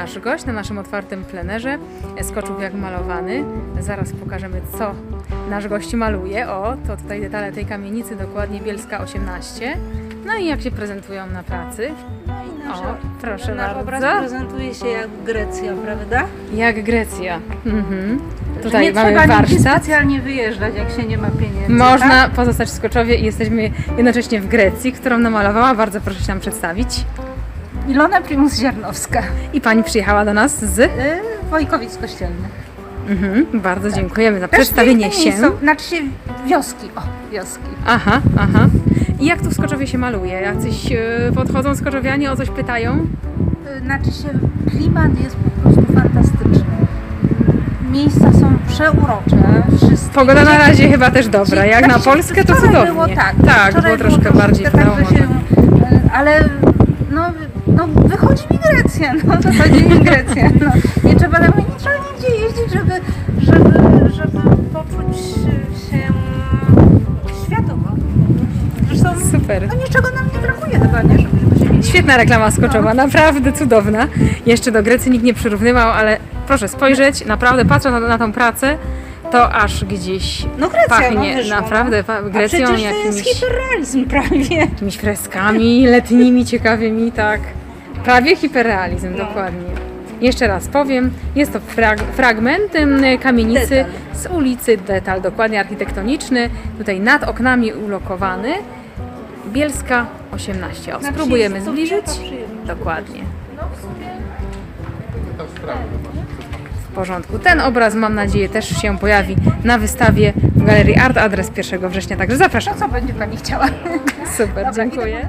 nasz gość na naszym otwartym plenerze. Skoczów jak malowany. Zaraz pokażemy, co nasz gość maluje. O, to tutaj detale tej kamienicy, dokładnie Bielska 18. No i jak się prezentują na pracy. O, proszę Nasz obraz bardzo. prezentuje się jak Grecja, prawda? Jak Grecja. Mhm. Tutaj nie mamy trzeba warsztat. specjalnie wyjeżdżać, jak się nie ma pieniędzy. Można Tak? pozostać w Skoczowie i jesteśmy jednocześnie w Grecji, którą namalowała. Bardzo proszę się nam przedstawić. Ilona Primus Ziarnowska, I pani przyjechała do nas z... yy, Wojkowic Kościelnych. Mhm, bardzo dziękujemy za Też przedstawienie się. miejsce, Znaczy się wioski, o, wioski. Aha, aha. I jak tu w Skoczowie się maluje? Jacyś e, podchodzą Skoczowianie, o coś pytają? Yy, Znaczy się klimat jest po prostu fantastyczny. Miejsca są przeurocze, wszystkie. Pogoda na razie chyba też dobra. Jak na Znaczy się Polskę to cudownie. Było, tak, tak było troszkę bardziej tak, się, yy, Ale no, no wychodzi mi Grecja, no wychodzi mi Grecja. No. Nie trzeba tam nie trzeba nigdzie jeździć, żeby, żeby, żeby poczuć się światowo. Zresztą Super. no niczego nam nie brakuje chyba, nie? Żeby, żeby się mieć. Świetna reklama Skoczowa, No. naprawdę cudowna. Jeszcze do Grecji nikt nie przyrównywał, ale proszę spojrzeć, naprawdę patrząc na, na tą pracę, to aż gdzieś No Grecja, pachnie no, wyszło, naprawdę pa- A Grecją, przecież to jest jakimiś, hiperrealizm prawie. jakimiś freskami letnimi, ciekawymi, tak. Prawie hiperrealizm, No. dokładnie. Jeszcze raz powiem, jest to frag- fragment kamienicy Detal. z ulicy Detal, dokładnie architektoniczny, tutaj nad oknami ulokowany. Bielska 18. O, spróbujemy zbliżyć. Dokładnie. W porządku. Ten obraz mam nadzieję też się pojawi na wystawie w Galerii Art Adres 1 września, także zapraszam. Co będzie Pani chciała? Super, dziękuję.